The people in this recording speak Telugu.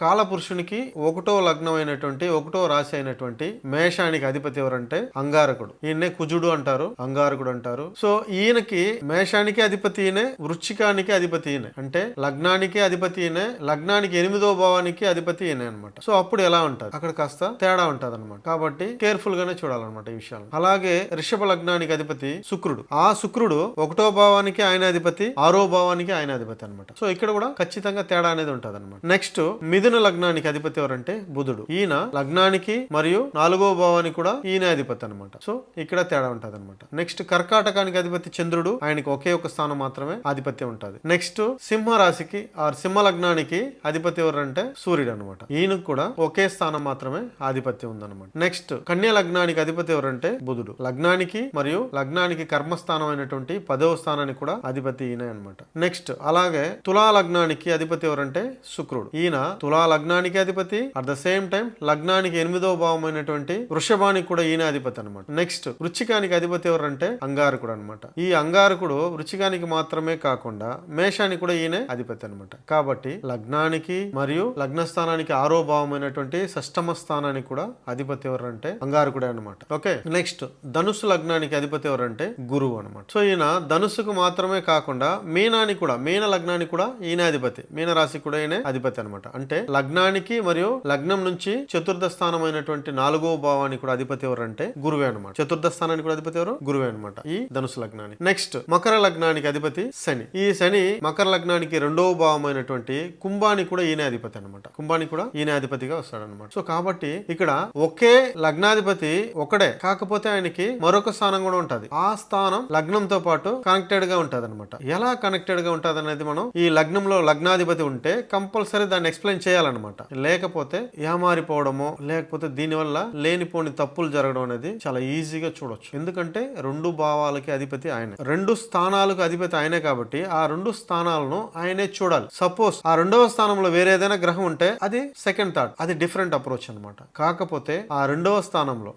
కాలపురుషునికి ఒకటో లగ్నమైనటువంటి ఒకటో రాశి అయినటువంటి మేషానికి అధిపతి ఎవరంటే అంగారకుడు. ఈయనే కుజుడు అంటారు అంగారకుడు అంటారు. సో ఈయనకి మేషానికి అధిపతి ఈయనే వృచ్చికానికి అధిపతి ఈయనే. అంటే లగ్నానికి అధిపతి ఈయనే లగ్నానికి ఎనిమిదో భావానికి అధిపతి ఈయనే అనమాట సో అప్పుడు ఎలా ఉంటది? అక్కడ కాస్త తేడా ఉంటది అనమాట కాబట్టి కేర్ఫుల్ గానే చూడాలన్నమాట ఈ విషయాలు అలాగే రిషభ లగ్నానికి అధిపతి శుక్రుడు. ఆ శుక్రుడు ఒకటో భావానికి ఆయన అధిపతి ఆరో భావానికి ఆయన అధిపతి అనమాట సో ఇక్కడ కూడా ఖచ్చితంగా తేడా అనేది ఉంటది అనమాట నెక్స్ట్ మిథున లగ్నానికి అధిపతి ఎవరంటే బుధుడు. ఈయన లగ్నానికి మరియు నాలుగో భావానికి కూడా ఈయన అధిపతి అనమాట సో ఇక్కడ తేడా ఉంటది అనమాట నెక్స్ట్ కర్కాటకానికి అధిపతి చంద్రుడు ఆయనకి ఒకే ఒక స్థానం మాత్రమే ఆధిపత్యం ఉంటుంది. నెక్స్ట్ సింహ రాశికి ఆర్ సింహ లగ్నానికి అధిపతి ఎవరంటే సూర్యుడు అనమాట ఈయనకు కూడా ఒకే స్థానం మాత్రమే ఆధిపత్యం ఉందన్నమాట. నెక్స్ట్ కన్యా లగ్నానికి అధిపతి ఎవరంటే బుధుడు. లగ్నానికి మరియు లగ్నానికి కర్మస్థానం అయినటువంటి పదవ స్థానానికి కూడా అధిపతి ఈయన అనమాట నెక్స్ట్ అలాగే తులా లగ్నానికి అధిపతి ఎవరంటే శుక్రుడు. ఈయన తులా లగ్నానికి అధిపతి. అట్ ద సేమ్ టైం లగ్నానికి ఎనిమిదవ భావం అయినటువంటి వృషభానికి కూడా ఈయన అధిపతి అనమాట నెక్స్ట్ వృచ్చికానికి అధిపతి ఎవరంటే అంగారకుడు అనమాట ఈ అంగారకుడు వృచ్చికానికి మాత్రమే కాకుండా మేషానికి కూడా ఈయనే అధిపతి అనమాట కాబట్టి లగ్నానికి మరియు లగ్న స్థానానికి ఆరో భావమైనటువంటి షష్టమ స్థానానికి కూడా అధిపతి ఎవరంటే అంగారకుడే అనమాట ఓకే నెక్స్ట్ ధనుసు లగ్నానికి అధిపతి ఎవరంటే గురువు అనమాట సో ఈయన ధనుసుకు మాత్రమే కాకుండా మీనానికి కూడా మీన లగ్నానికి కూడా ఈయన అధిపతి. మీన రాశికి కూడా ఈయన అధిపతి అనమాట అంటే లగ్నానికి మరియు లగ్నం నుంచి చతుర్థ స్థానమైనటువంటి నాలుగో భావానికి కూడా అధిపతి ఎవరంటే గురువే అనమాట చతుర్థ స్థానానికి కూడా అధిపతి ఎవరు? గురువే అనమాట ఈ ధనుసు లగ్నానికి. నెక్స్ట్ మకర లగ్నానికి అధిపతి శని. ఈ శని మకర లగ్నానికి రెండవ భావమైనటువంటి కుంభానికి కూడా ఈయన అధిపతి అనమాట కుంభానికి కూడా ఈయన అధిపతిగా వస్తాడు అనమాట సో కాబట్టి ఇక్కడ ఒకే లగ్నాధిపతి ఒకడే. కాకపోతే ఆయనకి మరొక స్థానం కూడా ఉంటది. ఆ స్థానం లగ్నంతో పాటు కనెక్టెడ్గా ఉంటది అనమాట ఎలా కనెక్టెడ్గా ఉంటది అనేది మనం ఈ లగ్నంలో లగ్నాధిపతి ఉంటే కంపల్సరీ దాన్ని ఎక్స్ప్లెయిన్ చేయాలి. చేయాలన్నమాట. లేకపోతే ఏమారిపోవడమో లేకపోతే దీనివల్ల లేనిపోని తప్పులు జరగడం అనేది చాలా ఈజీగా చూడొచ్చు. ఎందుకంటే రెండు భావాలకి అధిపతి ఆయన. రెండు స్థానాలకు అధిపతి ఆయనే కాబట్టి ఆ రెండు స్థానాలను ఆయనే చూడాలి. సపోజ్ ఆ రెండవ స్థానంలో వేరే ఏదైనా గ్రహం ఉంటే అది సెకండ్ థాట్ అది డిఫరెంట్ అప్రోచ్ అనమాట కాకపోతే ఆ రెండవ స్థానంలో